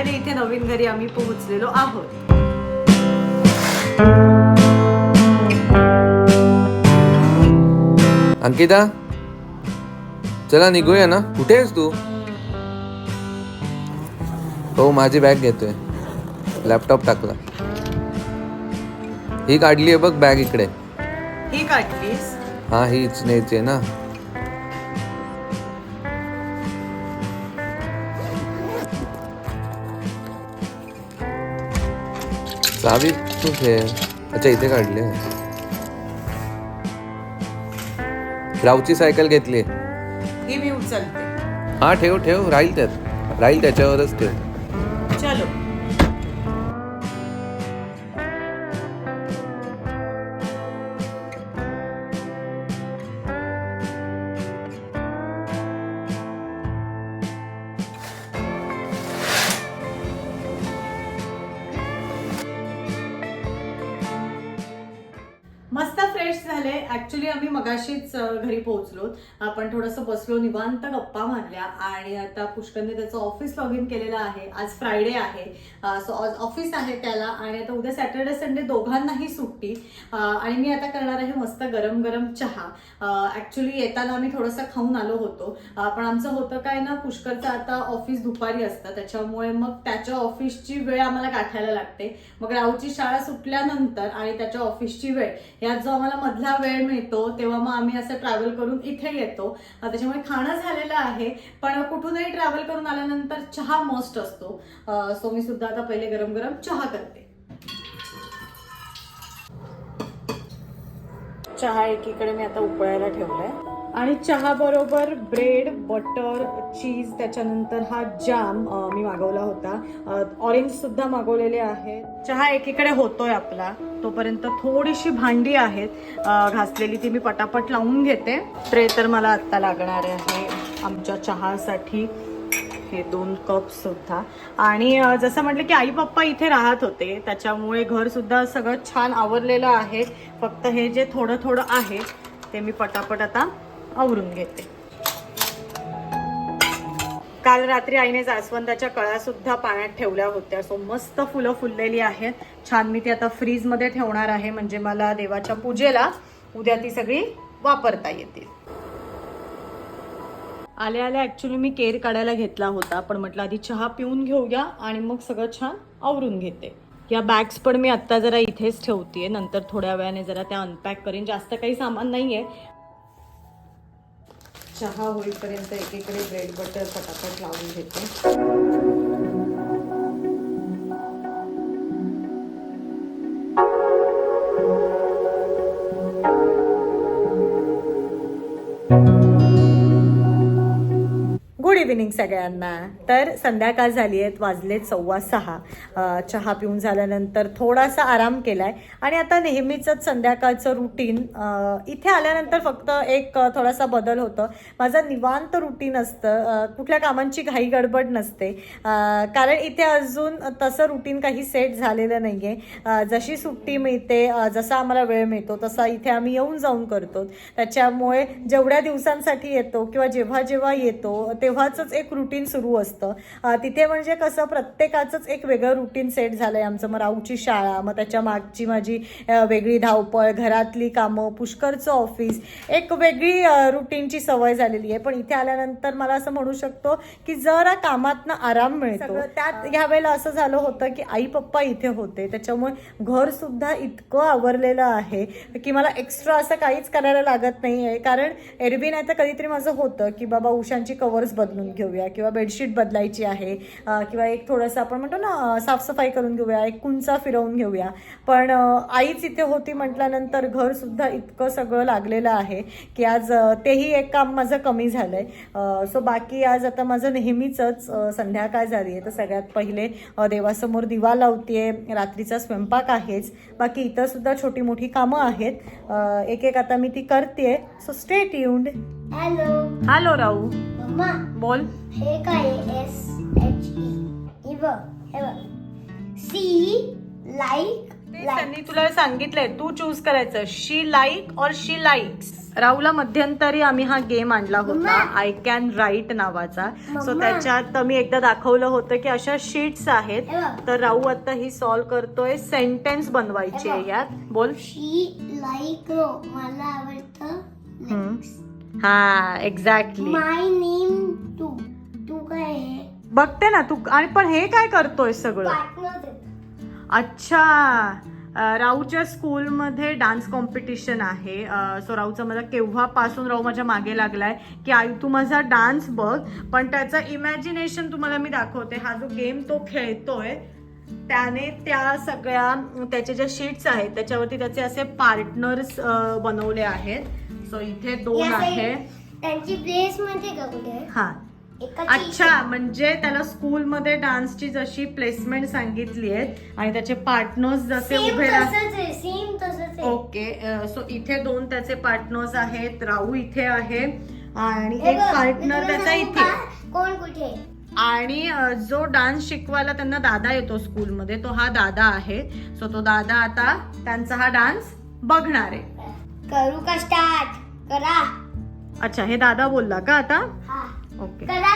Finally इथे नवीन घरी आम्ही पोहोचलेलो आहोत. अंकिता? चला निघूया ना. कुठे आहेस तू? हो माझी बॅग घेतोय. लॅपटॉप टाकला. ही काढली आहे बघ बॅग इकडे. ही काढलीस? हा हीच न्यायची आहे ना. चावी तू ठेव अच्छा इथे काढली. राऊची सायकल घेतली. ही मी उचलते. हा ठेव ठेव राहील त्यात. राहील त्याच्यावरच ठेव. चलो. ऍक्च्युली आम्ही मगाशीच घरी पोहोचलो. आपण थोडंसं बसलो निवांत गप्पा मारल्या आणि आता पुष्करने त्याचं ऑफिस लॉग इन केलेलं आहे. आज फ्रायडे आहे. सो आज ऑफिस आहे त्याला आणि आता उद्या सॅटर्डे संडे दोघांनाही सुट्टी. आणि मी आता करणार आहे मस्त गरम गरम चहा ऍक्च्युली येताना आम्ही थोडंसं खाऊन आलो होतो. पण आमचं होतं काय ना पुष्करचं आता ऑफिस दुपारी असतं. त्याच्यामुळे मग त्याच्या ऑफिसची वेळ आम्हाला गाठायला लागते. मग राऊची शाळा सुटल्यानंतर आणि त्याच्या ऑफिसची वेळ. यात जो आम्हाला मधला वेळ मिळतो तेव्हा मग आम्ही असं ट्रॅव्हल करून इथे येतो. त्याच्यामुळे खाणं झालेलं आहे पण कुठूनही ट्रॅव्हल करून आल्यानंतर चहा मस्ट असतो. सो मी सुद्धा आता पहिले गरम गरम चहा करते. चहा एकीकडे मी आता उकळायला ठेवलाय. आणि चहा बरोबर ब्रेड बटर चीज त्याच्यानंतर हा जाम मी मागवला होता. ऑरेंज सुद्धा मागवलेले आहे चहा एकीकडे होतोय आपला. तोपर्यंत थोडीशी भांडी आहेत. घासलेली ती मी पटापट लावून घेते. ट्रे तर मला आत्ता लागणार आहे आमच्या चहासाठी. हे दोन कप सुद्धा. आणि जसं म्हटलं की आई पप्पा इथे राहत होते. त्याच्यामुळे घर सुद्धा सगळं छान आवरलेलं आहे. फक्त हे जे थोडं थोडं आहे ते मी पटापट आता आवरून घेते काल रात्री आईने जास्वंदाच्या कळ्या सुद्धा पाण्यात ठेवल्या होत्या. सो मस्त फुलं फुललेली आहेत. छान मी ती आता फ्रीजमध्ये ठेवणार आहे. म्हणजे मला देवाच्या पूजेला उद्या ती सगळी वापरता येतील. आल्या आल्या ऍक्च्युली मी केर काढायला घेतला होता. पण म्हटलं आधी चहा पिऊन घेऊया आणि मग सगळं छान आवरून घेते. या बॅग्स पण मी आत्ता जरा इथेच ठेवते नंतर थोड्या वेळाने जरा त्या अनपॅक करीन. जास्त काही सामान नाहीये. चहा होईपर्यंत एकीकडे ब्रेड बटर पटापट लावून घेते. इव्हिनिंग सगळ्यांना. तर संध्याकाळ झाली आहेत वाजलेत सव्वा सहा. चहा पिऊन झाल्यानंतर थोडासा आराम केलाय. आणि आता नेहमीचंच संध्याकाळचं रुटीन इथे आल्यानंतर फक्त एक थोडासा बदल होतं. माझं निवांत रुटीन असतं. कुठल्या कामांची घाई गडबड नसते. कारण इथे अजून तसं रुटीन काही सेट झालेलं नाही आहे जशी सुट्टी मिळते जसा आम्हाला वेळ मिळतो तसा इथे आम्ही येऊन जाऊन करतो. त्याच्यामुळे जेवढ्या दिवसांसाठी येतो किंवा जेव्हा जेव्हा येतो तेव्हाच एक रुटीन सुरू असतं. तिथे म्हणजे कसं प्रत्येकाचंच एक वेगळं रुटीन सेट झालंय. आमचं मग राऊची शाळा मग त्याच्या मागची माझी वेगळी धावपळ घरातली कामं पुष्करचं ऑफिस एक वेगळी रुटीनची सवय झालेली आहे. पण इथे आल्यानंतर मला असं म्हणू शकतो की जरा कामातनं आराम मिळतो. त्यात ह्या वेळेला असं झालं होतं की आई पप्पा इथे होते. त्याच्यामुळे घर सुद्धा इतकं आवरलेलं आहे की मला एक्स्ट्रा असं काहीच करायला लागत नाही आहे कारण एरवी नाही तर कधीतरी माझं होतं की बाबा उशांची कवर्स बदलून घेऊया किंवा बेडशीट बदलायची आहे किंवा एक थोडंसं आपण म्हणतो ना साफसफाई करून घेऊया एक कुंचा फिरवून घेऊया. पण आईच इथे होती म्हटल्यानंतर घरसुद्धा इतकं सगळं लागलेलं आहे की आज तेही एक काम माझं कमी झालंय. सो बाकी आज आता माझं नेहमीचंच संध्याकाळ झाली आहे. तर सगळ्यात पहिले देवासमोर दिवा लावतेय रात्रीचा स्वयंपाक आहेच. बाकी इतर सुद्धा छोटी मोठी कामं आहेत. एक एक आता मी ती करते so stay tuned hello hello राहू मम्मा बोल हे काय एस एच ई बघ हे बघ सी लाईक त्यांनी तुला सांगितलंय तू चूज करायचं. शी लाईक और शी लाईक्स राहुला मध्यंतरी आम्ही हा गेम आणला होता. आय कॅन राईट नावाचा. सो. त्याच्यात मी एकदा दाखवलं होतं की अशा शीट्स आहेत. तर राहू आता ही सॉल्व करतोय सेंटेन्स बनवायची आहे. यात. बोल. शी लाईक रो मला आवडतं. हा एक्झॅक्टली माय नेम तू तू काय आहे बघते ना तू आणि पण हे काय करतोय सगळं? अच्छा. अं, राऊच्या स्कूलमध्ये डान्स कॉम्पिटिशन आहे. अं, सो राऊचा मला केव्हापासून राऊ माझ्या मागे लागलाय की आई तू माझा डान्स बघ पण त्याचं इमॅजिनेशन तुम्हाला मी दाखवते. हा जो गेम तो खेळतोय त्याने त्या सगळ्या त्याच्या ज्या शीट्स आहेत त्याच्यावरती त्याचे असे पार्टनर्स बनवले आहेत. सो इथे दोन आहे. त्यांची प्लेस का कुठे? हा. अच्छा म्हणजे त्याला स्कूलमध्ये डान्सची जशी प्लेसमेंट सांगितली आहे आणि त्याचे पार्टनर्स जसे सेम उभे ओके सो इथे दोन त्याचे पार्टनर्स आहेत. राहू इथे आहे. आणि एक पार्टनर त्याचा इथे? कोण कुठे? आणि जो डान्स शिकवायला त्यांना दादा येतो स्कूलमध्ये तो हा दादा आहे. सो तो दादा आता त्यांचा हा डान्स बघणार आहे. करू का स्टार्ट करा. अच्छा हे दादा बोलला का आता? हा. ओके करा.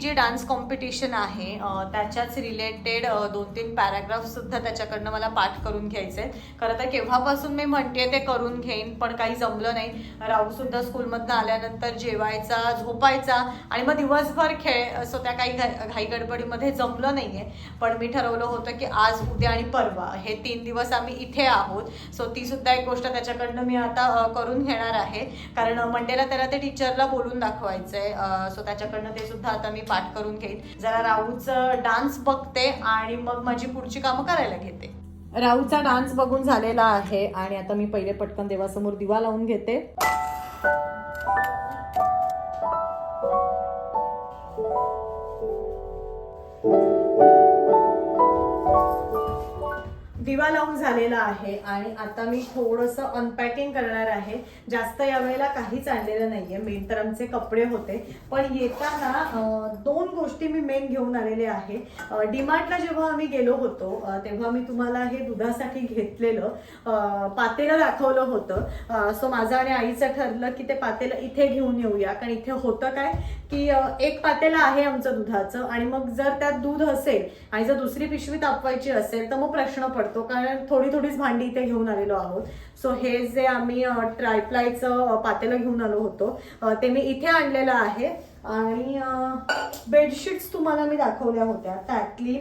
जी डान्स कॉम्पिटिशन आहे त्याच्याच रिलेटेड दोन तीन पॅराग्राफसुद्धा त्याच्याकडनं मला पाठ करून घ्यायचे आहेत. खरं तर केव्हापासून मी म्हणते ते करून घेईन पण काही जमलं नाही. राहूसुद्धा स्कूलमधनं आल्यानंतर जेवायचा झोपायचा आणि मग दिवसभर खेळ सो त्या काही घाई गडबडीमध्ये जमलं आहे पण मी ठरवलं होतं की आज उद्या आणि परवा हे तीन दिवस आम्ही इथे आहोत. सो तीसुद्धा एक गोष्ट त्याच्याकडनं मी आता करून घेणार आहे. कारण मंडेला त्याला ते टीचरला बोलून दाखवायचं आहे सो त्याच्याकडनं ते सुद्धा आता मी पाठ करून घेईन. जरा राहूचं डान्स बघते आणि मग माझी पुढची कामं करायला घेते. राहूचा डान्स बघून झालेला आहे आणि आता मी पहिले पटकन देवासमोर दिवा लावून घेते. दिवा लावून झालेला आहे आणि आता मी थोडंसं अनपॅकिंग करणार आहे. जास्त यावेळेला काहीच आणलेलं नाहीये. मेन तर आमचे कपडे होते. पण येताना दोन गोष्टी मी मेन घेऊन आलेले आहे. डीमार्टला जेव्हा आम्ही गेलो होतो तेव्हा मी तुम्हाला हे दुधासाठी घेतलेलं पातेलं दाखवलं होतं. सो माझं आणि आईचं ठरलं की ते पातेलं इथे घेऊन येऊया. कारण इथे होतं काय की एक पातेलं आहे आमचं दुधाचं आणि मग जर त्यात दूध असेल आणि जर दुसरी पिशवी तापवायची असेल तर मग प्रश्न पडतो. कारण थोडी थोडीच भांडी इथे घेऊन आलेलो आहोत. सो हे जे आम्ही ट्रायप्लायचं पातेलं घेऊन आलो होतो ते मी इथे आणलेलं आहे. आणि बेडशीट्स तुम्हाला मी दाखवल्या होत्या. त्यातली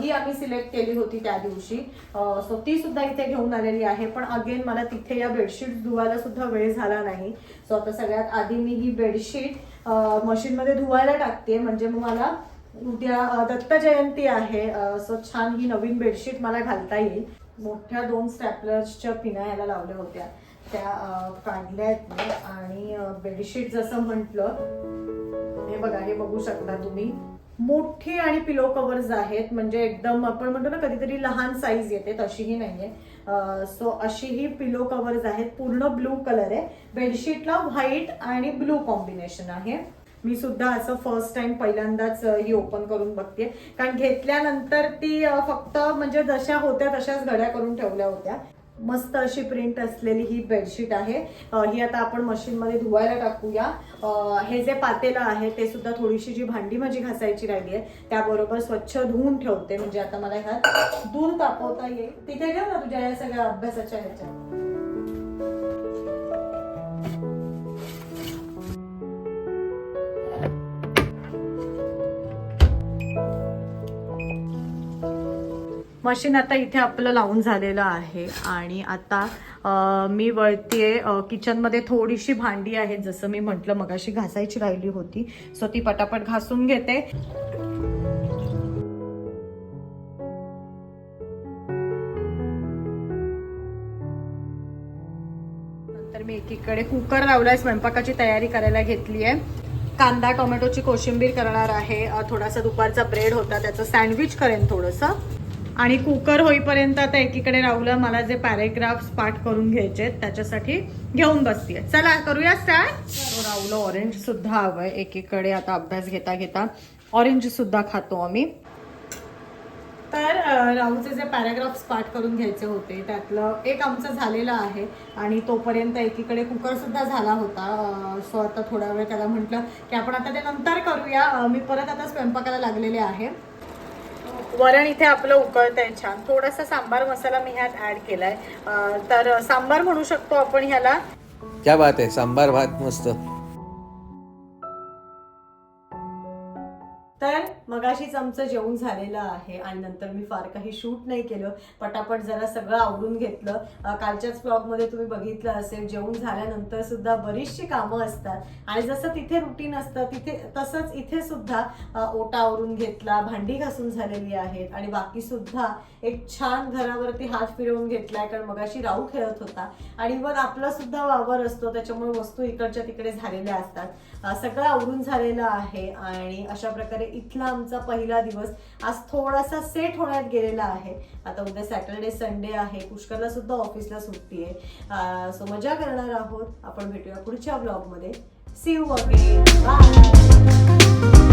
ही आम्ही सिलेक्ट केली होती त्या दिवशी. सो ती सुद्धा इथे घेऊन आलेली आहे. पण अगेन मला तिथे या बेडशीट धुवायला सुद्धा वेळ झाला नाही. सो आता सगळ्यात आधी मी ही बेडशीट मशीनमध्ये धुवायला टाकते. म्हणजे मग मला उद्या दत्त जयंती आहे. सो छान ही नवीन बेडशीट मला घालता येईल. मोठ्या दोन स्टॅपलर्सच्या पिना याला लावल्या होत्या. त्या काढल्या आहेत मी आणि बेडशीट जसं म्हटलं हे बघा हे बघू शकता तुम्ही. मोठी आणि पिलो कव्हर्स आहेत. म्हणजे एकदम आपण म्हणतो ना कधीतरी लहान साईज येते तशीही नाहीये. सो अशीही पिलो कव्हर्स आहेत. पूर्ण ब्लू कलर आहे. बेडशीटला व्हाईट आणि ब्लू कॉम्बिनेशन आहे. मी सुद्धा असं फर्स्ट टाइम पहिल्यांदाच ही ओपन करून बघते कारण घेतल्यानंतर ती फक्त म्हणजे जशा होत्या तशाच घड्या करून ठेवल्या होत्या. मस्त अशी प्रिंट असलेली ही बेडशीट आहे. ही आता आपण मशीनमध्ये धुवायला टाकूया. हे जे पातेलं आहे ते सुद्धा थोडीशी जी भांडी माझी घासायची राहिली आहे त्याबरोबर स्वच्छ धुवून ठेवते. म्हणजे आता मला ह्यात दूध तापवता येईल. तिथे घेऊ ना तुझ्या या सगळ्या अभ्यासाच्या ह्याच्यात. मशीन आता इथे आपलं लावून झालेलं आहे. आणि आता मी वळतीये किचनमध्ये थोडीशी भांडी आहेत. जसं मी म्हटलं मगाशी घासायची राहिली होती. सो ती पटापट घासून घेते. नंतर मी एकीकडे कुकर लावलाय. स्वयंपाकाची तयारी करायला घेतली आहे. कांदा टोमॅटोची कोशिंबीर करणार आहे. थोडासा दुपारचा ब्रेड होता. त्याचं सँडविच करेन थोडंसं. आणि कुकर होईपर्यंत आता एकीकडे राहुलं मला जे पॅरेग्राफ्स पाठ करून घ्यायचे आहेत, त्याच्यासाठी घेऊन बसतीये. चला करूया स्टार्ट राहुलं ऑरेंज सुद्धा हवंय. एकीकडे आता अभ्यास घेता घेता ऑरेंज सुद्धा खातो आम्ही. तर राहुलचे राहूचे जे पॅराग्राफ्स पाठ करून घ्यायचे होते त्यातलं एक आमचं झालेलं आहे आणि तोपर्यंत एकीकडे कुकरसुद्धा झाला होता. सो आता थोडा वेळ त्याला म्हटलं की आपण आता ते नंतर करूया. मी परत आता स्वयंपाकाला लागलेले आहे. वरण इथे आपलं उकळत आहे छान. थोडासा सांबार मसाला मी ह्यात ऍड केलाय. आहे तर सांबार म्हणू शकतो आपण ह्याला. क्या बात आहे सांबार भात मस्त. मगाशीच आमचं जेवण झालेलं आहे आणि नंतर मी फार काही शूट नाही केलं. पटापट जरा सगळं आवरून घेतलं. कालच्याच ब्लॉगमध्ये तुम्ही बघितलं असेल जेवण झाल्यानंतर सुद्धा बरीचशी कामं असतात. आणि जसं तिथे रुटीन असतं तिथे तसंच इथे सुद्धा ओटा आवरून घेतला भांडी घासून झालेली आहेत आणि बाकी सुद्धा एक छान घरावरती हात फिरवून घेतलाय कारण मगाशी राहू खेळत होता. आणि मग आपला सुद्धा वावर असतो त्याच्यामुळे वस्तू इकडच्या तिकडे झालेल्या असतात. सगळं आवरून झालेलं आहे आणि अशा प्रकारे इथला आमचा पहिला दिवस आज थोडासा सेट होण्यात गेलेला आहे. आता उद्या सॅटर्डे संडे आहे. पुष्करला सुद्धा ऑफिसला सुट्टी आहे. सो मजा करणार आहोत. आपण भेटूया पुढच्या ब्लॉगमध्ये सी यू अगेन बाय